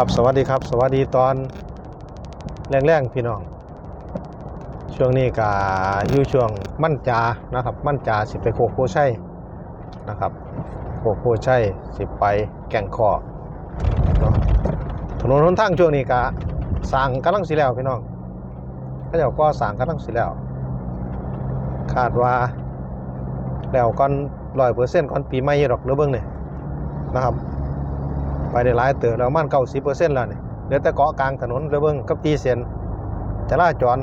ครับสวัสดีครับ สวัสดีตอนแรงๆพี่น้อง ช่วงนี้ก็อยู่ช่วงมั่นจานะครับ มั่นจาสิไปโคกโพชัยนะครับโคกโพชัยสิไปแก่งคอเนาะถนนหนทางช่วงนี้ก็สร้างกำลังสิแล้วพี่น้องเขาเจ้าก็สร้างกำลังสิแล้ว คาดว่าแล้วก่อนร้อยเปอร์เซ็นต์ก่อนปีใหม่อยู่ดอกเรือเบิ้งเนี่ยนะครับ ไปได้หลายเติบแล้วมันเก้าสิบเปอร์เซ็นต์แล้วนี่เหลือแต่เกาะกลางถนนเรือเบิ้งกับตีเส้นจราจร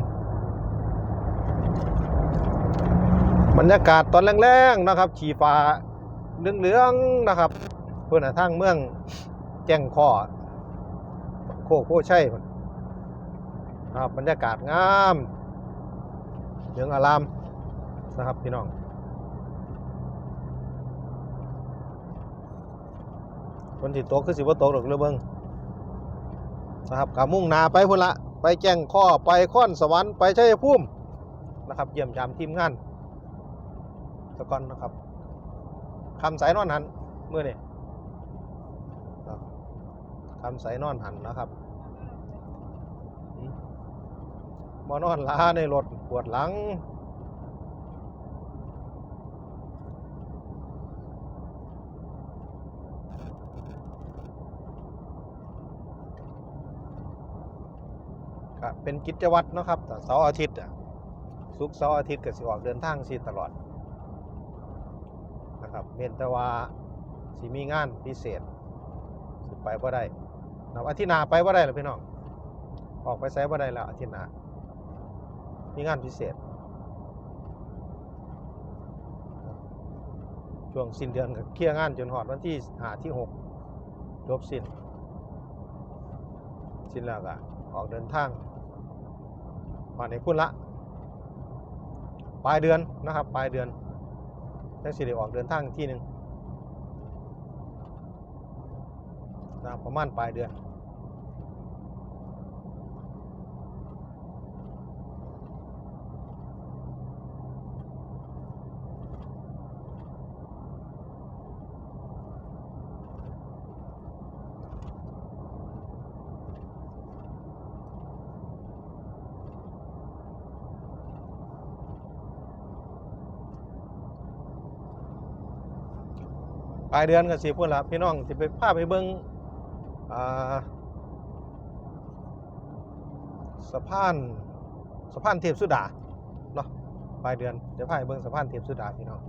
บรรยากาศตอนแรงๆนะครับขี่ฟ้าเหลืองๆนะครับเพื่อนทางเมืองแจ้งข้อโคกโพชัยพุ่นนะครับบรรยากาศงามเหลืองอารามนะครับพี่น้อง คนที่ตกคือสิว่ตกหรอกเรือเบิงนะครับกามุ่งนาไปพุ่นละไปแจ้งข้อไปค้อนสวรรค์ไปชัยภูมินะครับ เยี่ยมยามทีมงานตะกอนนะครับคำสายนอนหันเมื่อนี่ครับคำสายนอนหันนะครับมมานอนล้าในรถปวดหลัง เป็นกิจวัตรนะครับแต่เสาร์อาทิตย์อะศุกเสาร์อาทิตย์ก็สิออกเดินทางสิตลอดนะครับเว้นตว่าสิมีงานพิเศษสิไปบ่ได้นะอาทิตย์หน้าไปบ่ได้หรอพี่น้องออกไปไสบ่ได้แล้วอาทิตย์หน้ามีงานพิเศษ ช่วงสิ้นเดือนก็เคลียร์งานจนหอดวันที่หาที่หกจบสิ้น สิ้นแล้วก็ออกเดินทาง มาในพุ่นละปลายเดือนนะครับปลายเดือนจังสิได้ออกเดินทางที่หนึ่งนะประมาณปลายเดือน ป ลายเดือนก็สิพุ่นละพี่น้องสิไปพาไปเบิ่งอ่าสะพานสะพานเทพสุดาเนาะปลายเดือนจะพาไปเบิ่งสะพานเทพสุดาพี่น้อง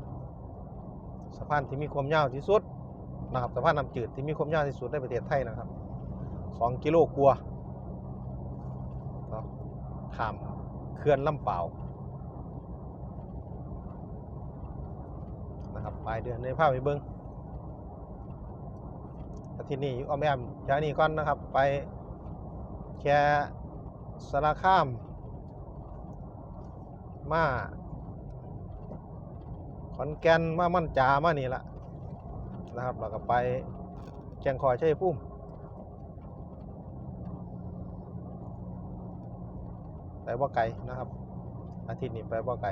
สะพานที่มีความยาวที่สุดนะครับสะพานน้ำจืดที่มีความยาวที่สุดในประเทศไทยนะครับสองกิโลกว่าเนาะข้ามเขื่อนลำเปล่านะครับปลายเดือนในพาไปเบิ่งอา ทิตย์นี้อยู่อ้อมแอมจากนี้ก่อนนะครับ ไปแค่สารคาม มาขอนแก่นมามั่นจามานี่ละนะครับเราก็ไปแจงคอยชัยภูมิไปบ่ไกลนะครับ อาทิตย์นี้ไปบ่ไกล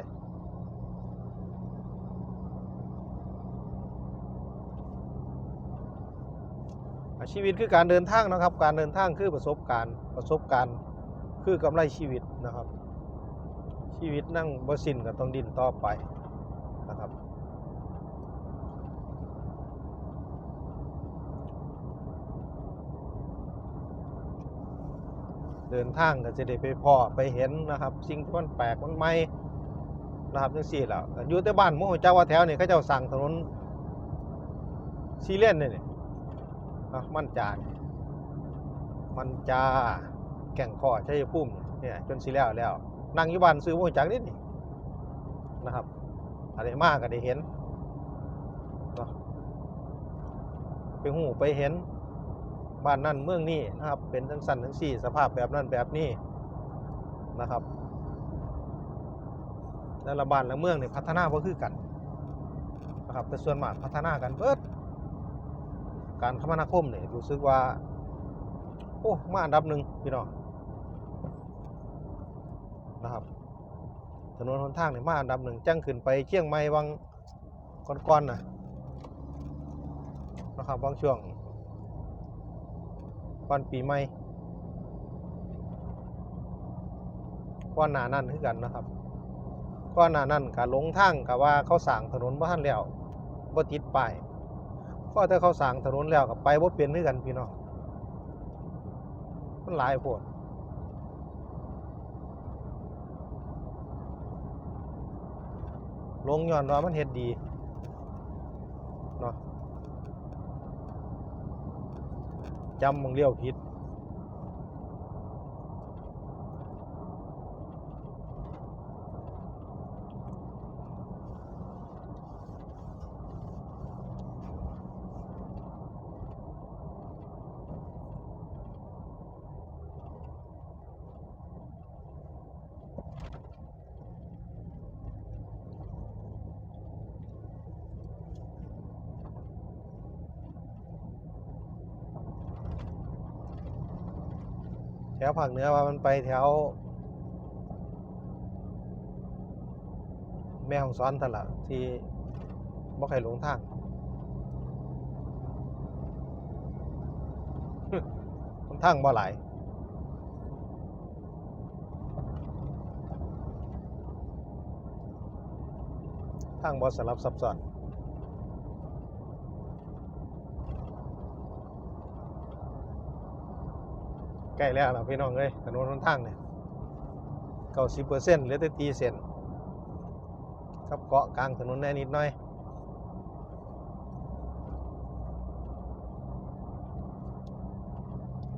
อา ชีวิตคือการเดินทางนะครับ การเดินทางคือประสบการณ์ประสบการณ์คือกำไรชีวิตนะครับ ชีวิตนั่งบสินก็ต้องดินต่อไปนะครับเดินทางก็จะได้ไปพอไปเห็นนะครับ สิ่งที่มันแปลกมันใหม่นะครับจังซี่แหล้วอยู่แต่บ้านหมู่เจ้าว่าแถวนี่เขาเจ้าสั่งถนนซีเลนนี่ย นะมันจานมันจาแก่งคอใชัยภูมิเนี่ยจนสิแล้วแล้วนั่งยู่บ้านซื้อโมจักนิดนี่นะครับอะไรมากก็ได้เห็นนะไปหูไปเห็นบ้านนั่นเมืองนี่นะครับ เป็นทั้งสันทั้งสี่สภาพแบบนั้นแบบนี้นะครับแล้วละบ้านละเมืองเนี่ยพัฒนาบ่คือกันนะครับแต่ส่วนมากพัฒนากันเบิด การคมนาคมเนี่ยรู้สึกว่า โอ้ มาอันดับหนึ่งพี่น้องนะครับถนนหนทางเนี่ยมาอันดับหนึ่งจังขึ้นไปเชียงใหม่วังก่อนๆนะนะครับบางช่วงก่อนปีใหม่ก่อนหนานั้นคือกันนะครับก่อนหนานั้นก็หลงทางกับว่าเขาสร้างถนนบ่ทันแล้วบ่ติดป้าย พอถ้าเขาสั่งถนนแล้วกับไปว่าเปลี่ยนด้วยกันพี่น้องมันหลายปวดลงย้อนว่ามันเฮ็ดดีเนาะจำมึงเลี้ยวผิด วภาคเหนือว่ามันไปแถว แม่ของซ้อนตนละที่บ่ใครหลงทางมันทางบ่หลายทางบ่สลับซับซ้อน ใกล้แล้วนะพี่น้องเลยถนนหนทางเนี่ยเก้าสิบเปอร์เซ็นต์เหลือแต่ตีเส้นครับเกาะกลางถนนแน่นิดหน่อย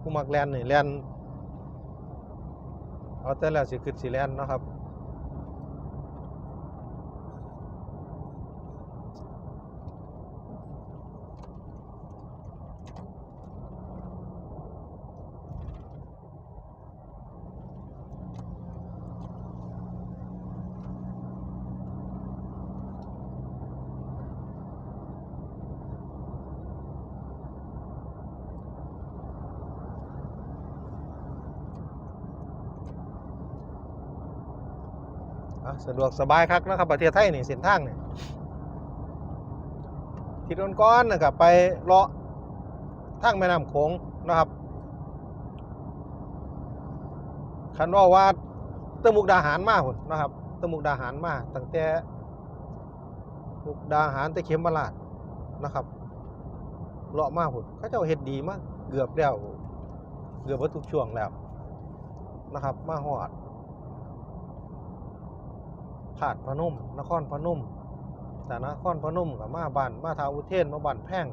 ผู้มักแลนนี่แลนเอาแต่แล้วสิขึ้นสีแลนเนาะครับ สะดวกสบายครับนะครับ ประเทศไทยนี่เส้นทางนี่ทิศก้อนๆนะครับไปเลาะทางแม่น้ำโขงนะครับคันว่าว่าเตะมุกดาหารมาพุ่นนะครับเตะมุกดาหารมาตั้งแต่มุกดาหารแต่เข็มมาลาดนะครับเลาะมาพุ่นเขาเจ้าเฮ็ดดีมากเกือบแล้วเกือบว่าทุกช่วงแล้วนะครับ มาหอด ผาดพนุ่มนครพนุ่มแต่นครพนุ่มกับมาบ้านมาทาวอุเทนมาบ้านแพ่ง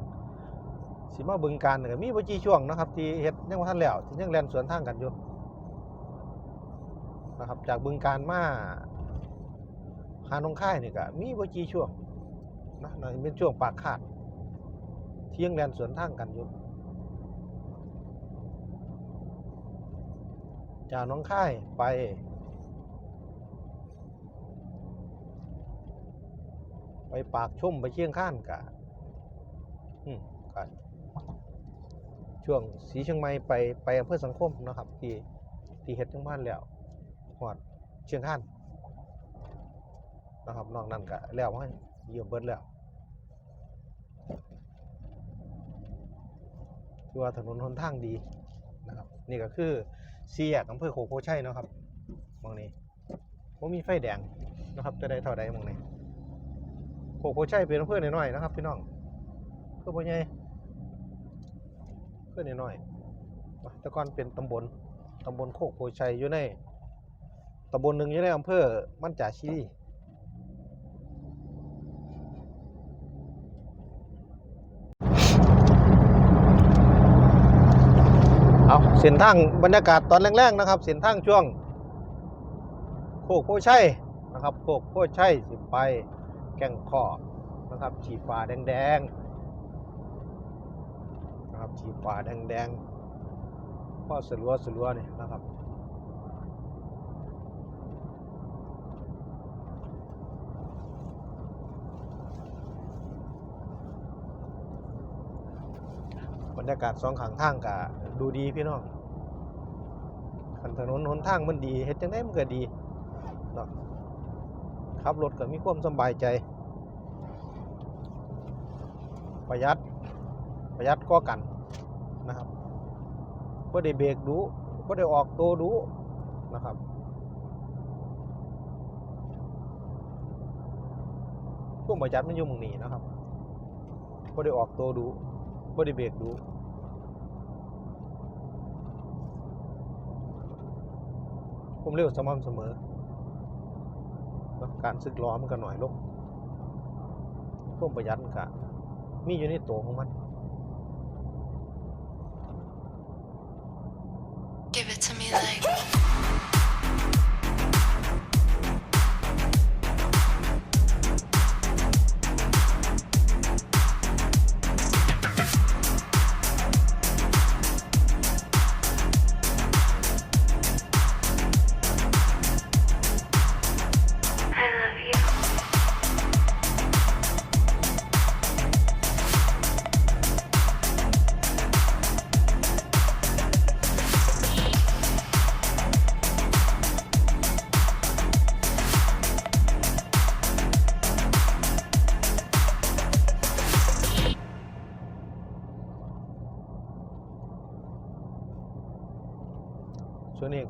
สิมาบึงการก็มีบ่กี่ช่วงนะครับ ที่เฮ็ดยังบ่ทันแล้วที่ยังแลนสวนทางกันอยู่นะครับ จากบึงการมาหานองค่ายนี่ก็มีบ่กี่ช่วงนะนเป็นช่วงปากขาดที่ยังแลนสวนทางกันอยู่จากน้องค่ายไป ไปปากชุ่มไปเชียงข้านกะอืมกันช่วงสีเชียงใหม่ไปไปอำเภอสังคมนะครับ ที่ที่เฮ็ดจังบ้านแล้วหอดเชียงข้านนะครับนอกนั้นก็แล้วให้เยี่ยมเบิดแล้วถือว่าถนนหนทางดีนะครับ นี่ก็คือสี่แยกอำเภอโคกโพชัยนะครับมองนี้ผมมีไฟแดงนะครับจะได้เท่าใดมองนี้ กโพชัยเป็นอำเภอน้อยๆนะครับพี่น้องอำเภอโพใหญ่อำเภอนน้อยๆแต่ก่อนเป็นตำบลตำบลโคกโพชัยอยู่ในตำบลหนึ่งอยู่ในอำเภอมันจาชีรีเอาเส้นทางบรรยากาศตอนแรกๆนะครับ เส้นทางช่วง โคกโพชัยนะครับ โคกโพชัยสิไป แก่งข้อนะครับฉีฟ้าแดงๆนะครับฉีฟ้าแดงๆพ่อสลัวสลัวนี่นะครับบรรยากาศสองขางทางกะดูดีพี่น้องคันถนนหนทางมันดีเฮ็ดจังได้มันก็ดีเนาะ ขับรถก็มีความสบายใจ ประหยัดประหยัดก็กันนะครับบ่ได้เบรกดูบ่ได้ออกตัวดูนะครับพวกประหยัดมันอยู่หมุงนี้นะครับบ่ได้ออกตัวดูบ่ได้เบรกดูผมเร็วสม่ำเสมอ แล้วการซึกล้อมันก็หน่อยลงพวกประหยัดมันก็มีอยู่ในตัวของมัน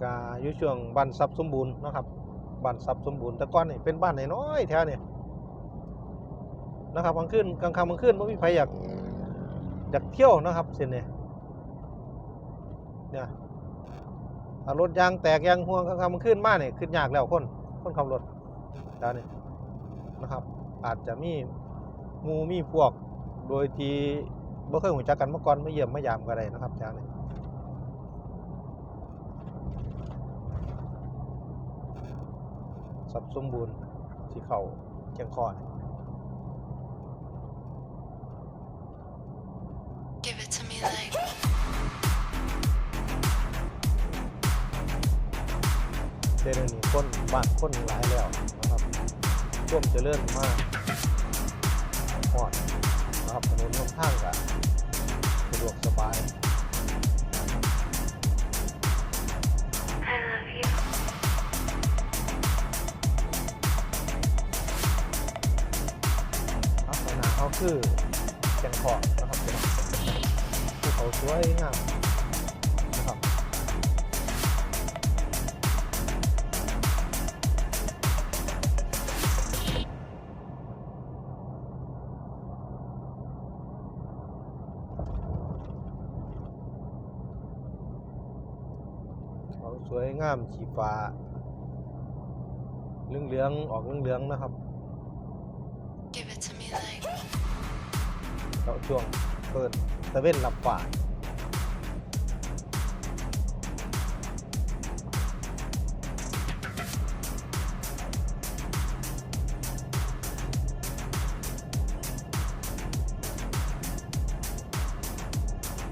ก็อยู่ช่วงบ้านทรัพย์สมบูรณ์นะครับบ้านทรัพย์สมบูรณ์แต่ก่อนนี่เป็นบ้านน้อยแถวนี่ยนะครับกลางคืนกลางค่ำกลางคืนไม่มีใครอยากอยากเที่ยวนะครับเส้นนี้เนี่ยรถยางแตกยางห่วงกลางค่ำกลางคืนมากเนี่ยขึ้นยากแล้วคนคนขับรถแถวนี้นะครับ อาจจะมีหมูมีพวกโดยที่บ่เคยหูจักกันมาก่อนไม่เยี่ยมไม่ยามก็ได้นะครับแถวนี้ สับสมบูรณ์ที่เขาเชียงคอน Give it to me like. เดยวนี้คนบ้านคนหลายแล้วนะครับร่วมเจริญมากหอดนะครับถนนลงทางกับสะดวกสบาย คือเชียงคอนนะครับพี่น้องภูเขาสวยงามนะครับเขาสวยงามสีฟ้าเหลืองๆออกเหลืองๆนะครับ เราช่วงเปิดตะเว้นหลับป่าด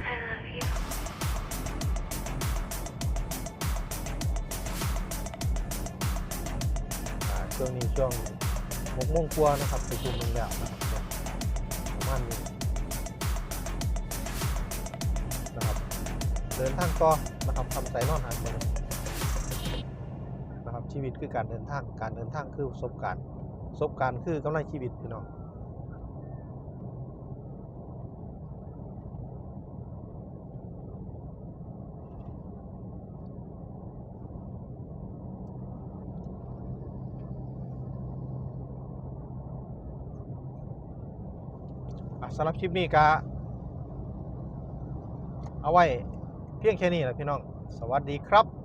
I love you. อ่าช่วงนี้ช่วงหกโมงกว่านะครับไปคุมเมืองแล้วนะครับ ดินทางต่อนะครับทำใจนอนหาเมืองนะครับชีวิตคือการเดินทางการเดินทางคือประสบการณ์ประสบการณ์คือกำไรชีวิตพี่น้องสำหรับคลิปนี้ก็เอาไว้ เพียงแค่นี้แหละพี่น้อง สวัสดีครับ